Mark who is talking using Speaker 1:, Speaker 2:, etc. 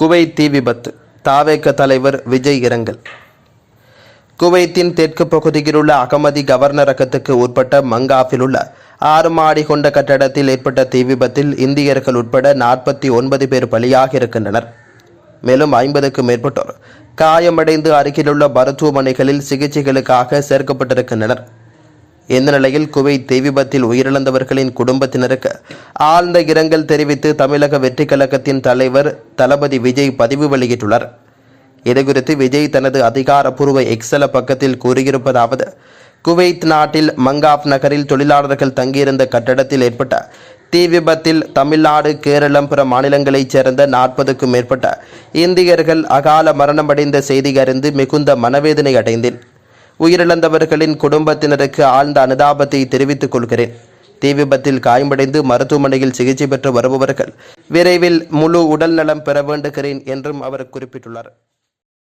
Speaker 1: Kuwait தீ விபத்து. தாவேக்க தலைவர் விஜய் இரங்கல். குவைத்தின் தெற்கு பகுதியில் உள்ள அகமதி கவர்னரகத்துக்கு உட்பட்ட மங்காஃபில் உள்ள ஆறு மாடி கொண்ட கட்டடத்தில் ஏற்பட்ட தீ விபத்தில் இந்தியர்கள் உட்பட நாற்பத்தி ஒன்பது பேர் பலியாக இருக்கின்றனர். மேலும் ஐம்பதுக்கும் மேற்பட்டோர் காயமடைந்து அருகிலுள்ள மருத்துவமனைகளில் சிகிச்சைகளுக்காக சேர்க்கப்பட்டிருக்கின்றனர். இந்த நிலையில் குவைத் தீ விபத்தில் உயிரிழந்தவர்களின் குடும்பத்தினருக்கு ஆழ்ந்த இரங்கல் தெரிவித்து தமிழக வெற்றி கழகத்தின் தலைவர் தளபதி விஜய் பதிவு வெளியிட்டுள்ளார். இதுகுறித்து விஜய் தனது அதிகாரப்பூர்வ எக்ஸல பக்கத்தில் கூறியிருப்பதாவது குவைத் நாட்டில் மங்காப் நகரில் தொழிலாளர்கள் தங்கியிருந்த கட்டடத்தில் ஏற்பட்ட தீ விபத்தில் தமிழ்நாடு கேரளம் பிற மாநிலங்களைச் சேர்ந்த நாற்பதுக்கும் மேற்பட்ட இந்தியர்கள் அகால மரணமடைந்த செய்தி அறிந்து மிகுந்த மனவேதனை அடைந்தேன். உயிரிழந்தவர்களின் குடும்பத்தினருக்கு ஆழ்ந்த அனுதாபத்தை தெரிவித்துக் கொள்கிறேன். தீ விபத்தில் காயமடைந்து மருத்துவமனையில் சிகிச்சை பெற்று வருபவர்கள் விரைவில் முழு உடல் நலம் பெற வேண்டுகிறேன் என்றும் அவர் குறிப்பிட்டுள்ளார்.